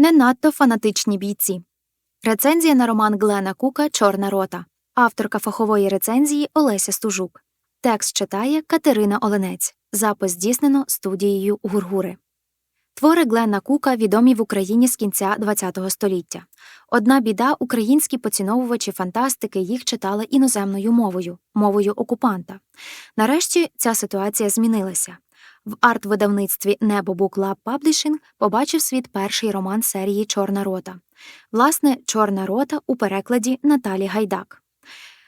Не надто фанатичні бійці. Рецензія на роман Глена Кука Чорна рота. Авторка фахової рецензії Олеся Стужук. Текст читає Катерина Оленець. Запис здійснено студією Гургури. Твори Глена Кука відомі в Україні з кінця ХХ століття. Одна біда українські поціновувачі фантастики їх читали іноземною мовою, мовою окупанта. Нарешті ця ситуація змінилася. В арт-видавництві Небо Lab Publishing побачив світ перший роман серії Чорна рота. Власне, Чорна рота у перекладі Наталі Гайдак.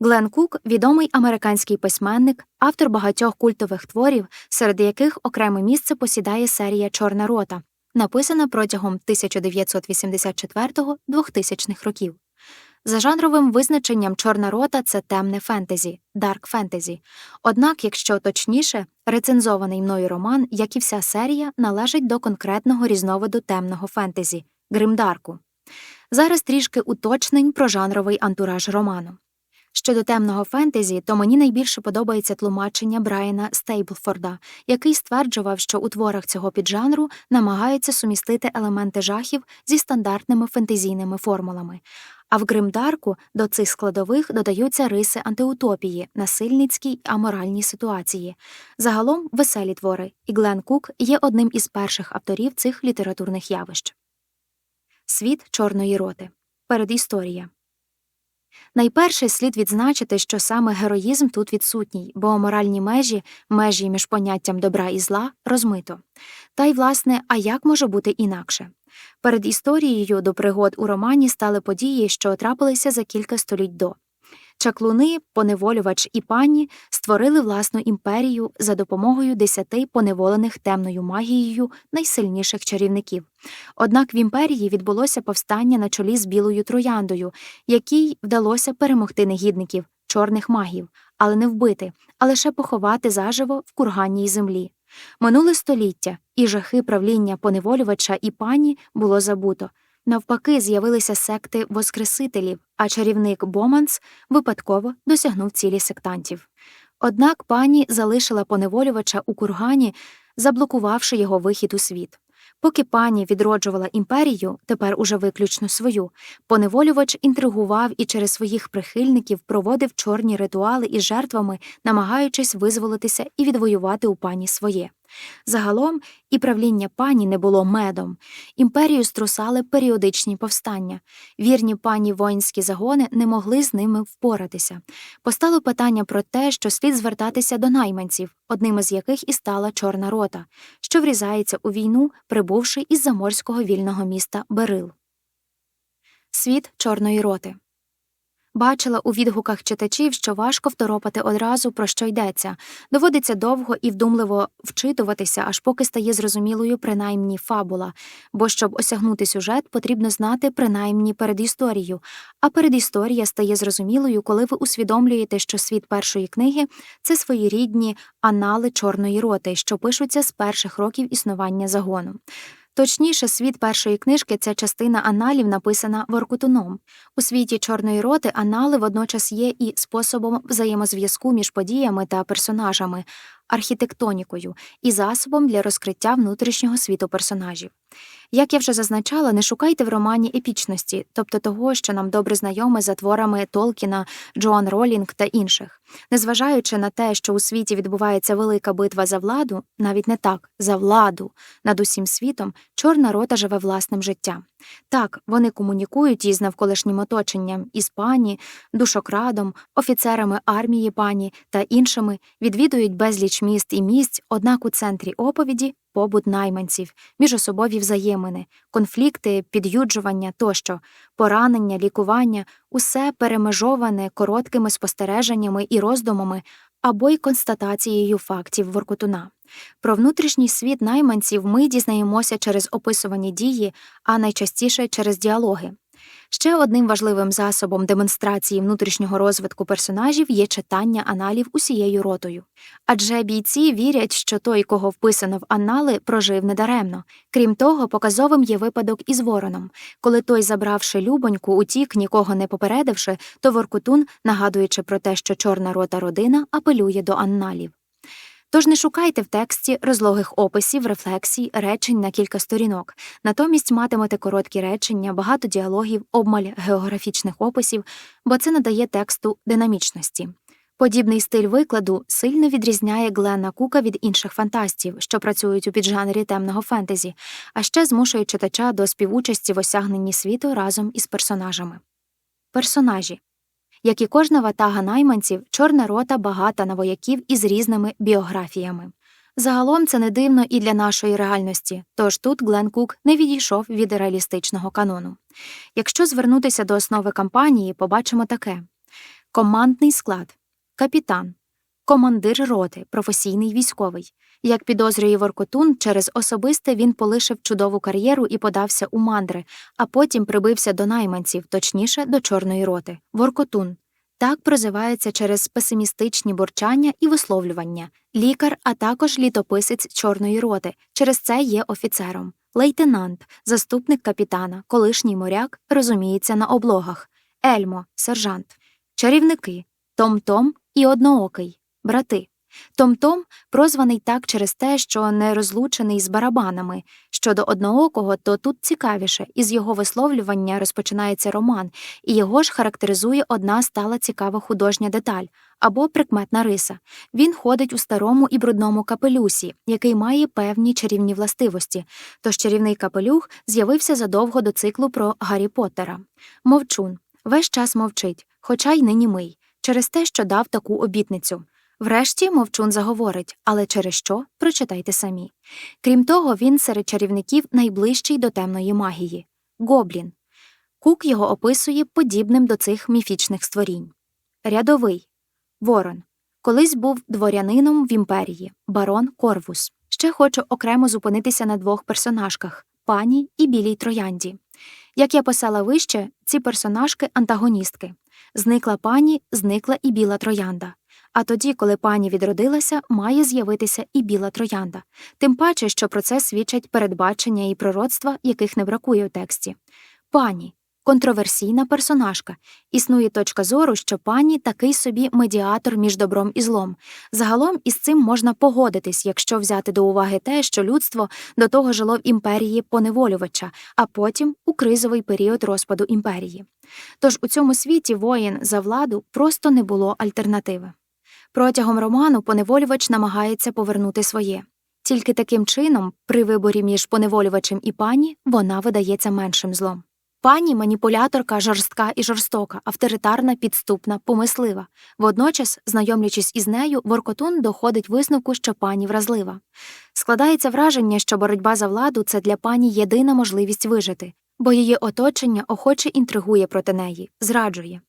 Глен Кук відомий американський письменник, автор багатьох культових творів, серед яких окреме місце посідає серія Чорна рота, написана протягом 1984-2000 років. За жанровим визначенням Чорна рота це темне фентезі, дарк фентезі. Однак, якщо точніше, рецензований мною роман, як і вся серія, належить до конкретного різновиду темного фентезі гримдарку. Зараз трішки уточнень про жанровий антураж роману. Щодо темного фентезі, то мені найбільше подобається тлумачення Брайана Стейблфорда, який стверджував, що у творах цього піджанру намагаються сумістити елементи жахів зі стандартними фентезійними формулами. А в гримдарку до цих складових додаються риси антиутопії, насильницькі й аморальні ситуації. Загалом веселі твори, і Глен Кук є одним із перших авторів цих літературних явищ. Світ чорної роти. Передісторія. Найперше слід відзначити, що саме героїзм тут відсутній, бо моральні межі, межі між поняттям добра і зла розмито. Та й, власне, а як може бути інакше? Перед історією до пригод у романі стали події, що трапилися за кілька століть до. Чаклуни, поневолювач і пані створили власну імперію за допомогою десяти поневолених темною магією найсильніших чарівників. Однак в імперії відбулося повстання на чолі з білою трояндою, якій вдалося перемогти негідників, чорних магів, але не вбити, а лише поховати заживо в курганній землі. Минуле століття і жахи правління поневолювача і пані було забуто. Навпаки, з'явилися секти воскресителів, а чарівник Боманс випадково досягнув цілі сектантів. Однак пані залишила поневолювача у кургані, заблокувавши його вихід у світ. Поки пані відроджувала імперію, тепер уже виключно свою, поневолювач інтригував і через своїх прихильників проводив чорні ритуали із жертвами, намагаючись визволитися і відвоювати у пані своє. Загалом і правління пані не було медом. Імперію струсали періодичні повстання. Вірні пані воїнські загони не могли з ними впоратися. Постало питання про те, що слід звертатися до найманців, одним із яких і стала Чорна рота, що врізається у війну, прибувши із заморського вільного міста Берил. Світ Чорної роти Бачила у відгуках читачів, що важко второпати одразу, про що йдеться, доводиться довго і вдумливо вчитуватися, аж поки стає зрозумілою принаймні фабула, бо щоб осягнути сюжет, потрібно знати принаймні передісторію, а передісторія стає зрозумілою, коли ви усвідомлюєте, що світ першої книги це своєрідні анали Чорної роти, що пишуться з перших років існування загону. Точніше, світ першої книжки це частина аналів, написана Воркутуном. У світі Чорної роти анали водночас є і способом взаємозв'язку між подіями та персонажами, архітектонікою і засобом для розкриття внутрішнього світу персонажів. Як я вже зазначала, не шукайте в романі епічності, тобто того, що нам добре знайоме за творами Толкіна, Джоан Ролінг та інших. Незважаючи на те, що у світі відбувається велика битва за владу, навіть не так, за владу над усім світом, чорна рота живе власним життям. Так, вони комунікують із навколишнім оточенням, із пані, душокрадом, офіцерами армії пані та іншими, відвідують безліч міст і місць, однак у центрі оповіді побут найманців, міжособові взаємини, конфлікти, під'юджування тощо, поранення, лікування, усе перемежоване короткими спостереженнями і роздумами або й констатацією фактів Воркутуна. Про внутрішній світ найманців ми дізнаємося через описувані дії, а найчастіше через діалоги. Ще одним важливим засобом демонстрації внутрішнього розвитку персонажів є читання аналів усією ротою. Адже бійці вірять, що той, кого вписано в анали, прожив недаремно. Крім того, показовим є випадок із вороном. Коли той, забравши любоньку, утік, нікого не попередивши, то Воркутун, нагадуючи про те, що чорна рота родина, апелює до анналів. Тож не шукайте в тексті розлогих описів, рефлексій, речень на кілька сторінок. Натомість матимете короткі речення, багато діалогів, обмаль географічних описів, бо це надає тексту динамічності. Подібний стиль викладу сильно відрізняє Глена Кука від інших фантастів, що працюють у піджанрі темного фентезі, а ще змушує читача до співучасті в осягненні світу разом із персонажами. Персонажі як і кожна ватага найманців, чорна рота багата на вояків із різними біографіями. Загалом це не дивно і для нашої реальності, тож тут Глен Кук не відійшов від реалістичного канону. Якщо звернутися до основи кампанії, побачимо таке: командний склад, капітан, командир роти, професійний військовий. Як підозрює Воркотун, через особисте він полишив чудову кар'єру і подався у мандри, а потім прибився до найманців, точніше до чорної роти. Воркотун. Так прозивається через песимістичні бурчання і висловлювання, лікар, а також літописець чорної роти, через це є офіцером. Лейтенант, заступник капітана, колишній моряк, розуміється на облогах, Ельмо, сержант, чарівники, Том-Том і одноокий, брати. Том-Том прозваний так через те, що не розлучений з барабанами. Щодо одноокого, то тут цікавіше, із його висловлювання розпочинається роман, і його ж характеризує одна стала цікава художня деталь або прикметна риса. Він ходить у старому і брудному капелюсі, який має певні чарівні властивості. Тож чарівний капелюх з'явився задовго до циклу про Гаррі Поттера. Мовчун весь час мовчить, хоча й не німий, через те, що дав таку обітницю. Врешті мовчун заговорить, але через що прочитайте самі. Крім того, він серед чарівників найближчий до темної магії гоблін. Кук його описує подібним до цих міфічних створінь. Рядовий Ворон. Колись був дворянином в імперії, барон Корвус. Ще хочу окремо зупинитися на двох персонажках пані і білій троянді. Як я писала вище, ці персонажки антагоністки. Зникла пані, зникла і біла троянда. А тоді, коли пані відродилася, має з'явитися і біла троянда, тим паче, що про це свідчать передбачення і пророцтва, яких не бракує у тексті. Пані контроверсійна персонажка. Існує точка зору, що пані такий собі медіатор між добром і злом. Загалом із цим можна погодитись, якщо взяти до уваги те, що людство до того жило в імперії поневолювача, а потім у кризовий період розпаду імперії. Тож у цьому світі воїн за владу просто не було альтернативи. Протягом роману поневолювач намагається повернути своє. Тільки таким чином, при виборі між поневолювачем і пані, вона видається меншим злом. Пані маніпуляторка жорстка і жорстока, авторитарна, підступна, помислива. Водночас, знайомлячись із нею, Воркотун доходить висновку, що пані вразлива. Складається враження, що боротьба за владу це для пані єдина можливість вижити, бо її оточення охоче інтригує проти неї, зраджує.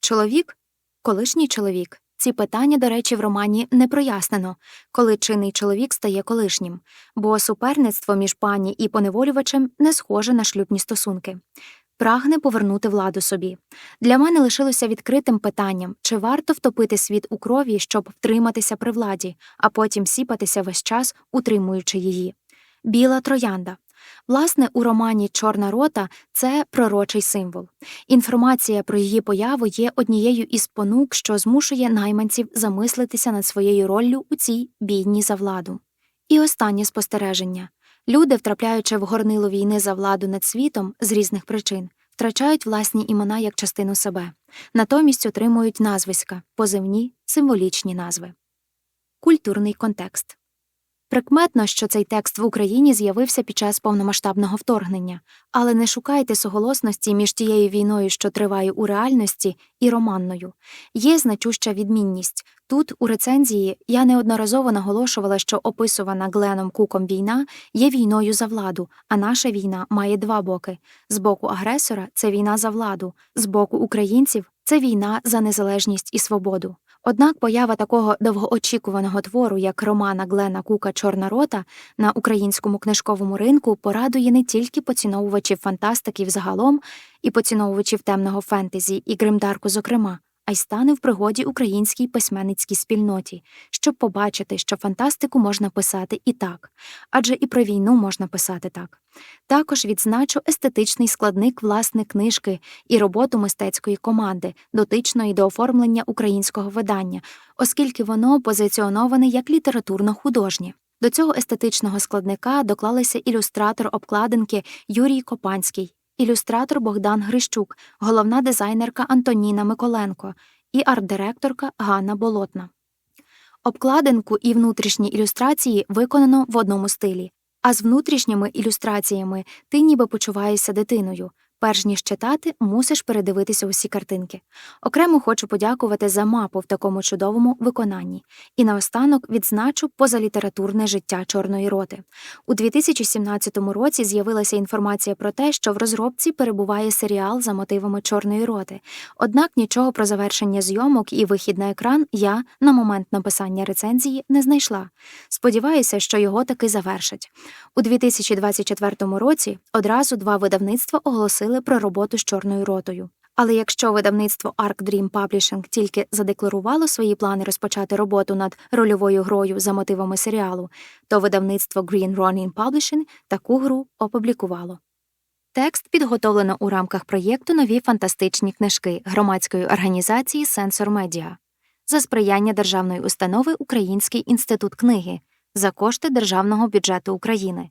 Чоловік колишній чоловік. Ці питання, до речі, в романі не прояснено, коли чинний чоловік стає колишнім, бо суперництво між пані і поневолювачем не схоже на шлюбні стосунки. Прагне повернути владу собі. Для мене лишилося відкритим питанням, чи варто втопити світ у крові, щоб втриматися при владі, а потім сіпатися весь час, утримуючи її. Біла троянда. Власне, у романі Чорна рота це пророчий символ. Інформація про її появу є однією із понук, що змушує найманців замислитися над своєю роллю у цій бійні за владу. І останнє спостереження люди, втрапляючи в горнило війни за владу над світом з різних причин, втрачають власні імена як частину себе, натомість отримують назвиська, позивні, символічні назви. Культурний контекст Прикметно, що цей текст в Україні з'явився під час повномасштабного вторгнення, але не шукайте суголосності між тією війною, що триває у реальності, і романною. Є значуща відмінність. Тут, у рецензії, я неодноразово наголошувала, що описувана Гленом Куком війна є війною за владу, а наша війна має два боки: з боку агресора це війна за владу, з боку українців це війна за незалежність і свободу. Однак поява такого довгоочікуваного твору, як романа Глена Кука Чорна рота на українському книжковому ринку, порадує не тільки поціновувачів фантастики загалом і поціновувачів темного фентезі і гримдарку, зокрема, а й стане в пригоді українській письменницькій спільноті, щоб побачити, що фантастику можна писати і так, адже і про війну можна писати так. Також відзначу естетичний складник власне книжки і роботу мистецької команди, дотичної до оформлення українського видання, оскільки воно позиціоноване як літературно-художнє. До цього естетичного складника доклалися ілюстратор обкладинки Юрій Копанський, ілюстратор Богдан Грищук, головна дизайнерка Антоніна Миколенко і арт-директорка Ганна Болотна. Обкладинку і внутрішні ілюстрації виконано в одному стилі, а з внутрішніми ілюстраціями ти ніби почуваєшся дитиною. Перш ніж читати, мусиш передивитися усі картинки. Окремо хочу подякувати за мапу в такому чудовому виконанні. І наостанок відзначу позалітературне життя Чорної роти. У 2017 році з'явилася інформація про те, що в розробці перебуває серіал за мотивами Чорної роти. Однак нічого про завершення зйомок і вихід на екран я на момент написання рецензії не знайшла. Сподіваюся, що його таки завершать. У 2024 році одразу два видавництва оголосили про роботу з Чорною ротою. Але якщо видавництво Arc Dream Publishing тільки задекларувало свої плани розпочати роботу над рольовою грою за мотивами серіалу, то видавництво Green Ronin Publishing таку гру опублікувало. Текст підготовлено у рамках проєкту Нові фантастичні книжки громадської організації Сенсор Медіа за сприяння державної установи Український інститут книги за кошти Державного бюджету України.